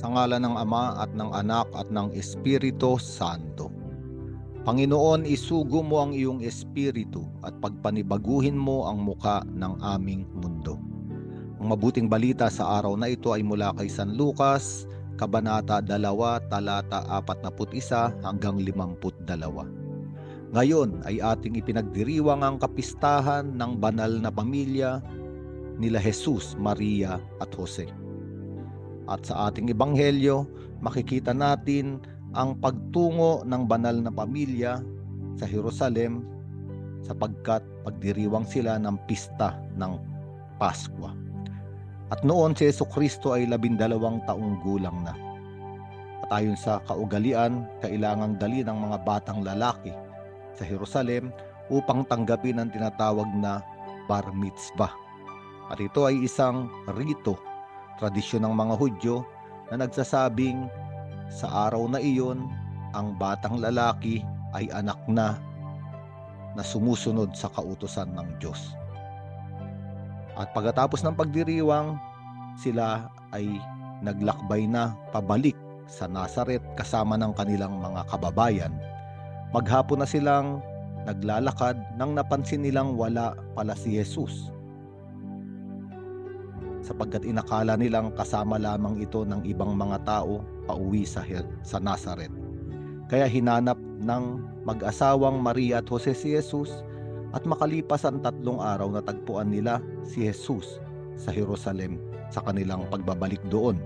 Sa ngala ng Ama at ng Anak at ng Espiritu Santo. Panginoon, isugo mo ang iyong espiritu at pagpanibaguhin mo ang muka ng aming mundo. Ang mabuting balita sa araw na ito ay mula kay San Lucas, Kabanata 2, talata 41 hanggang 52. Ngayon ay ating ipinagdiriwang ang kapistahan ng banal na pamilya nila Jesus, Maria at Jose. At sa ating ebanghelyo, makikita natin ang pagtungo ng banal na pamilya sa Jerusalem sapagkat pagdiriwang sila ng pista ng Paskwa. At noon si Yeso Kristo ay labindalawang taong gulang na. At ayon sa kaugalian, kailangang dali ng mga batang lalaki sa Jerusalem upang tanggapin ang tinatawag na bar mitzvah. At ito ay isang rito, tradisyon ng mga Hudyo na nagsasabing sa araw na iyon, ang batang lalaki ay anak na na sumusunod sa kautosan ng Diyos. At pagkatapos ng pagdiriwang, sila ay naglakbay na pabalik sa Nazaret kasama ng kanilang mga kababayan. Maghapon na silang naglalakad nang napansin nilang wala pala si Jesus sapagkat inakala nilang kasama lamang ito ng ibang mga tao pauwi sa, sa Nazareth. Kaya hinanap ng mag-asawang Maria at Jose si Jesus at makalipas ang tatlong araw na tagpuan nila si Jesus sa Jerusalem sa kanilang pagbabalik doon.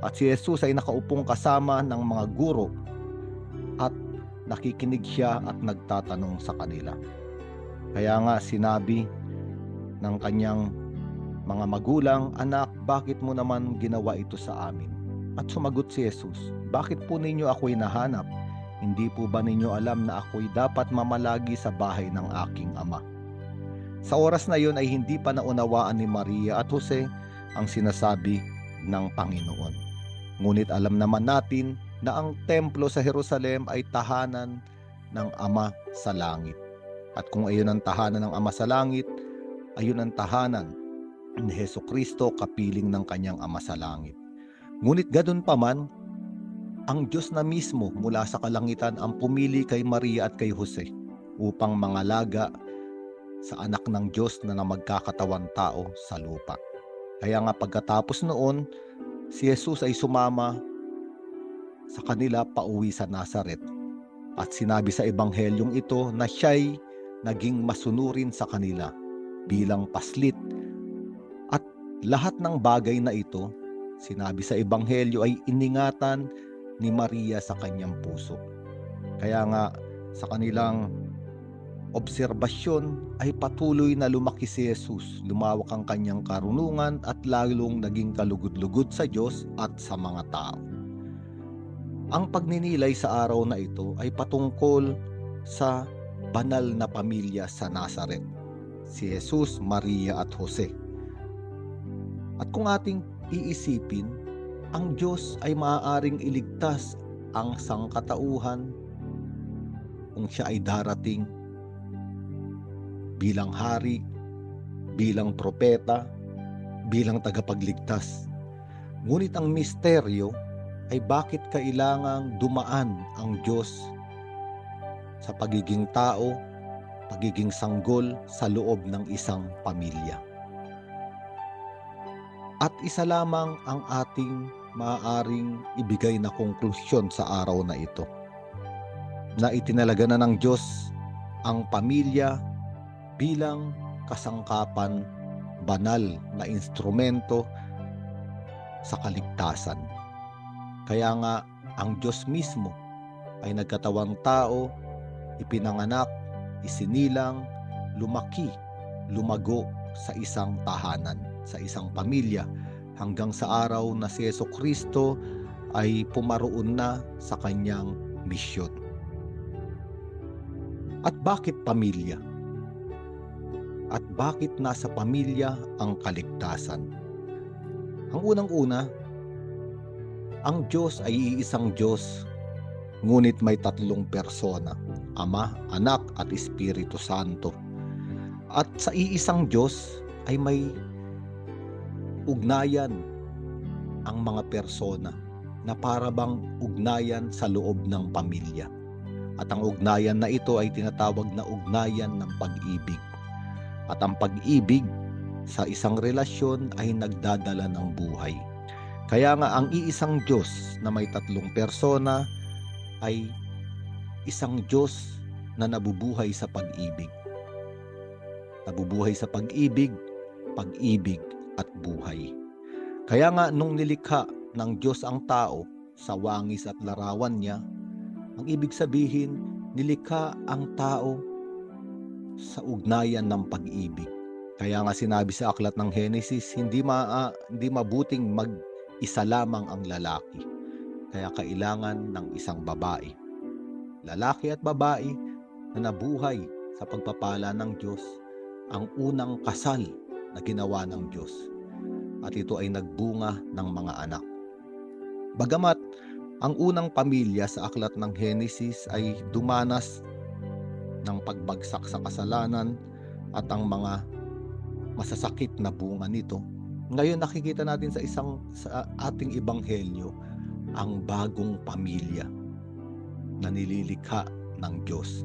At si Jesus ay nakaupong kasama ng mga guro at nakikinig siya at nagtatanong sa kanila. Kaya nga sinabi ng kanyang mga magulang, anak, bakit mo naman ginawa ito sa amin? At sumagot si Jesus, bakit po ninyo ako'y nahanap? Hindi po ba ninyo alam na ako'y dapat mamalagi sa bahay ng aking ama? Sa oras na iyon ay hindi pa naunawaan ni Maria at Jose ang sinasabi ng Panginoon. Ngunit alam naman natin na ang templo sa Jerusalem ay tahanan ng Ama sa langit. At kung ayon ang tahanan ng Ama sa langit, ayon ang tahanan ni Heso Kristo kapiling ng kanyang Ama sa langit. Ngunit gadon pa man, ang Diyos na mismo mula sa kalangitan ang pumili kay Maria at kay Jose upang mangalaga sa anak ng Diyos na namagkakatawan tao sa lupa. Kaya nga pagkatapos noon, si Jesus ay sumama sa kanila pauwi sa Nazaret. At sinabi sa ebanghelyong ito na siya'y naging masunurin sa kanila bilang paslit lahat ng bagay na ito, sinabi sa Ebanghelyo ay iningatan ni Maria sa kanyang puso. Kaya nga sa kanilang obserbasyon ay patuloy na lumaki si Jesus, lumawak ang kanyang karunungan at lalong naging kalugod-lugod sa Diyos at sa mga tao. Ang pagninilay sa araw na ito ay patungkol sa banal na pamilya sa Nazaret, si Jesus, Maria at Jose at kung ating iisipin, ang Diyos ay maaaring iligtas ang sangkatauhan kung siya ay darating bilang hari, bilang propeta, bilang tagapagligtas. Ngunit ang misteryo ay bakit kailangang dumaan ang Diyos sa pagiging tao, pagiging sanggol sa loob ng isang pamilya. At isa lamang ang ating maaaring ibigay na konklusyon sa araw na ito. Na itinalaga na ng Diyos ang pamilya bilang kasangkapan banal na instrumento sa kaligtasan. Kaya nga ang Diyos mismo ay nagkatawang tao, ipinanganak, isinilang, lumaki, lumago sa isang tahanan sa isang pamilya hanggang sa araw na si Yeso Kristo ay pumaroon na sa kanyang misyon. At bakit pamilya? At bakit nasa pamilya ang kaligtasan? Ang unang-una, ang Diyos ay iisang Diyos, ngunit may tatlong persona, Ama, Anak at Espiritu Santo. At sa iisang Diyos ay may ugnayan ang mga persona. na parabang ugnayan sa loob ng pamilya. At ang ugnayan na ito ay tinatawag na ugnayan ng pag-ibig. At ang pag-ibig sa isang relasyon ay nagdadala ng buhay. Kaya nga ang iisang Diyos na may tatlong persona ay isang Diyos na nabubuhay sa pag-ibig. Nabubuhay sa pag-ibig, pag-ibig at buhay. Kaya nga nung nilikha ng Diyos ang tao sa wangis at larawan niya, ang ibig sabihin, nilikha ang tao sa ugnayan ng pag-ibig. Kaya nga sinabi sa aklat ng Genesis, hindi ma ah, hindi mabuting mag-isa lamang ang lalaki. Kaya kailangan ng isang babae. Lalaki at babae na nabuhay sa pagpapala ng Diyos ang unang kasal na ginawa ng Diyos. At ito ay nagbunga ng mga anak. Bagamat ang unang pamilya sa aklat ng Genesis ay dumanas ng pagbagsak sa kasalanan at ang mga masasakit na bunga nito. Ngayon nakikita natin sa isang sa ating ebanghelyo ang bagong pamilya na nililikha ng Diyos.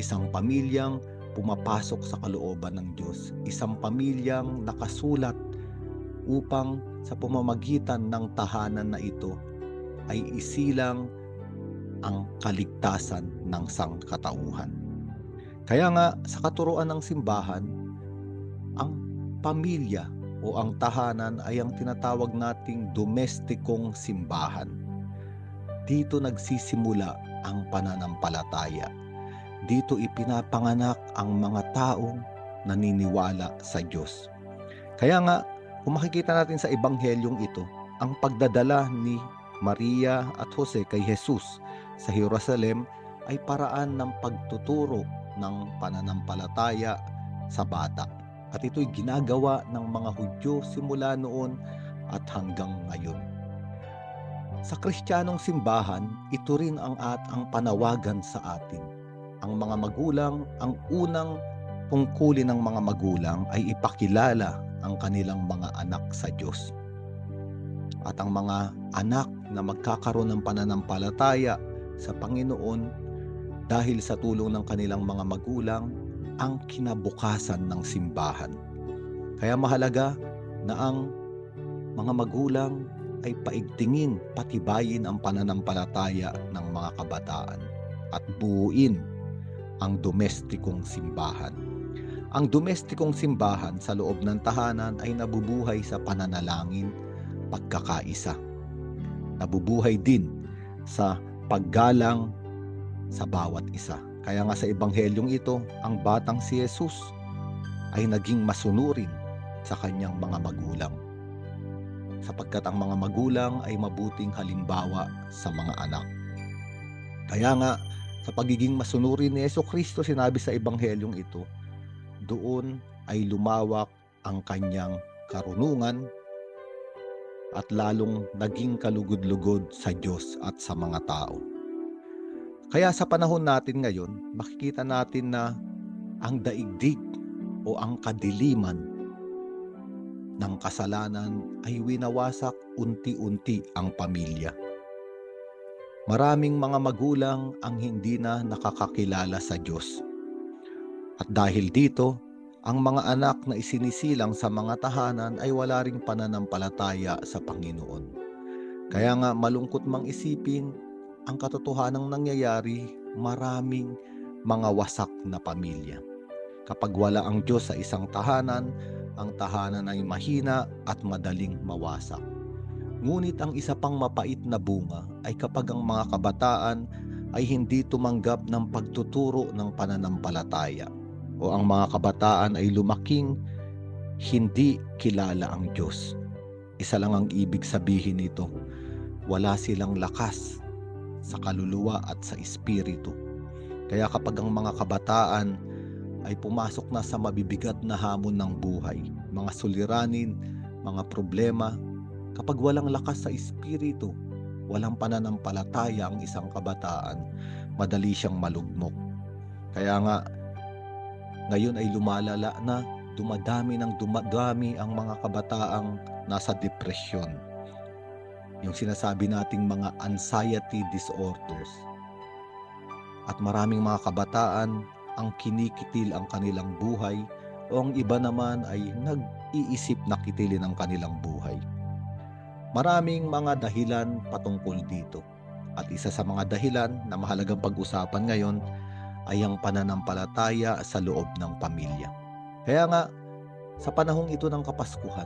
Isang pamilyang pumapasok sa kalooban ng Diyos. Isang pamilyang nakasulat upang sa pamamagitan ng tahanan na ito ay isilang ang kaligtasan ng sangkatauhan. Kaya nga sa katuruan ng simbahan, ang pamilya o ang tahanan ay ang tinatawag nating domestikong simbahan. Dito nagsisimula ang pananampalataya. Dito ipinapanganak ang mga taong naniniwala sa Diyos. Kaya nga, kung makikita natin sa ebanghelyong ito, ang pagdadala ni Maria at Jose kay Jesus sa Jerusalem ay paraan ng pagtuturo ng pananampalataya sa bata. At ito'y ginagawa ng mga Hudyo simula noon at hanggang ngayon. Sa Kristiyanong simbahan, ito rin ang at ang panawagan sa atin. Ang mga magulang, ang unang tungkulin ng mga magulang ay ipakilala ang kanilang mga anak sa Diyos. At ang mga anak na magkakaroon ng pananampalataya sa Panginoon dahil sa tulong ng kanilang mga magulang ang kinabukasan ng simbahan. Kaya mahalaga na ang mga magulang ay paigtingin, patibayin ang pananampalataya ng mga kabataan at buuin ang domestikong simbahan. Ang domestikong simbahan sa loob ng tahanan ay nabubuhay sa pananalangin, pagkakaisa. Nabubuhay din sa paggalang sa bawat isa. Kaya nga sa ebanghelyong ito, ang batang si Jesus ay naging masunurin sa kanyang mga magulang sapagkat ang mga magulang ay mabuting halimbawa sa mga anak. Kaya nga, sa pagiging masunurin ni Yeso Kristo, sinabi sa Ebanghelyong ito, doon ay lumawak ang kanyang karunungan at lalong naging kalugod-lugod sa Diyos at sa mga tao. Kaya sa panahon natin ngayon, makikita natin na ang daigdig o ang kadiliman ng kasalanan ay winawasak unti-unti ang pamilya. Maraming mga magulang ang hindi na nakakakilala sa Diyos. At dahil dito, ang mga anak na isinisilang sa mga tahanan ay wala ring pananampalataya sa Panginoon. Kaya nga malungkot mang isipin ang katotohanang nangyayari, maraming mga wasak na pamilya. Kapag wala ang Diyos sa isang tahanan, ang tahanan ay mahina at madaling mawasak. Ngunit ang isa pang mapait na bunga ay kapag ang mga kabataan ay hindi tumanggap ng pagtuturo ng pananampalataya o ang mga kabataan ay lumaking hindi kilala ang Diyos. Isa lang ang ibig sabihin nito, wala silang lakas sa kaluluwa at sa espiritu. Kaya kapag ang mga kabataan ay pumasok na sa mabibigat na hamon ng buhay, mga suliranin, mga problema. Kapag walang lakas sa espiritu, walang pananampalataya ang isang kabataan, madali siyang malugmok. Kaya nga, ngayon ay lumalala na dumadami ng dumadami ang mga kabataang nasa depresyon. yung sinasabi nating mga anxiety disorders. At maraming mga kabataan ang kinikitil ang kanilang buhay o ang iba naman ay nag-iisip na kitilin ang kanilang buhay. Maraming mga dahilan patungkol dito. At isa sa mga dahilan na mahalagang pag-usapan ngayon ay ang pananampalataya sa loob ng pamilya. Kaya nga, sa panahong ito ng Kapaskuhan,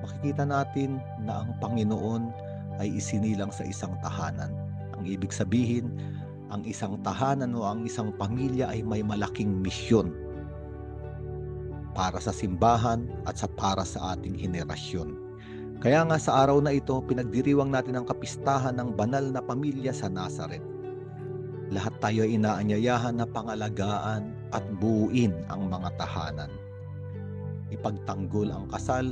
makikita natin na ang Panginoon ay isinilang sa isang tahanan. Ang ibig sabihin, ang isang tahanan o ang isang pamilya ay may malaking misyon para sa simbahan at sa para sa ating henerasyon. Kaya nga sa araw na ito, pinagdiriwang natin ang kapistahan ng banal na pamilya sa Nazaret. Lahat tayo ay inaanyayahan na pangalagaan at buuin ang mga tahanan. Ipagtanggol ang kasal,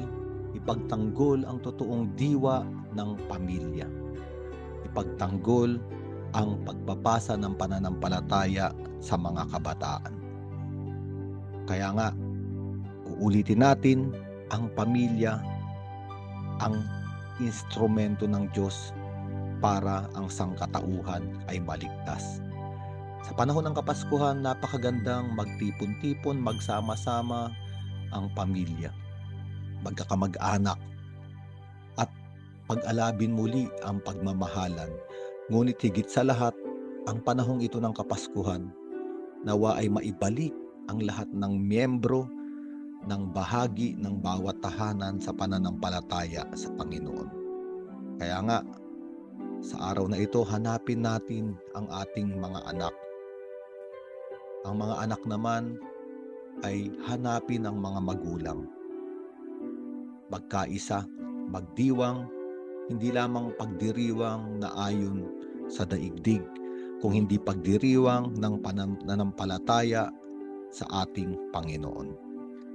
ipagtanggol ang totoong diwa ng pamilya. Ipagtanggol ang pagpapasa ng pananampalataya sa mga kabataan. Kaya nga, uulitin natin ang pamilya ang instrumento ng Diyos para ang sangkatauhan ay maligtas. Sa panahon ng Kapaskuhan, napakagandang magtipon-tipon, magsama-sama ang pamilya, magkakamag-anak, at pag-alabin muli ang pagmamahalan. Ngunit higit sa lahat, ang panahong ito ng Kapaskuhan, nawa ay maibalik ang lahat ng miyembro ng bahagi ng bawat tahanan sa pananampalataya sa Panginoon. Kaya nga, sa araw na ito, hanapin natin ang ating mga anak. Ang mga anak naman ay hanapin ang mga magulang. Magkaisa, magdiwang, hindi lamang pagdiriwang na ayon sa daigdig, kung hindi pagdiriwang ng pananampalataya sa ating Panginoon.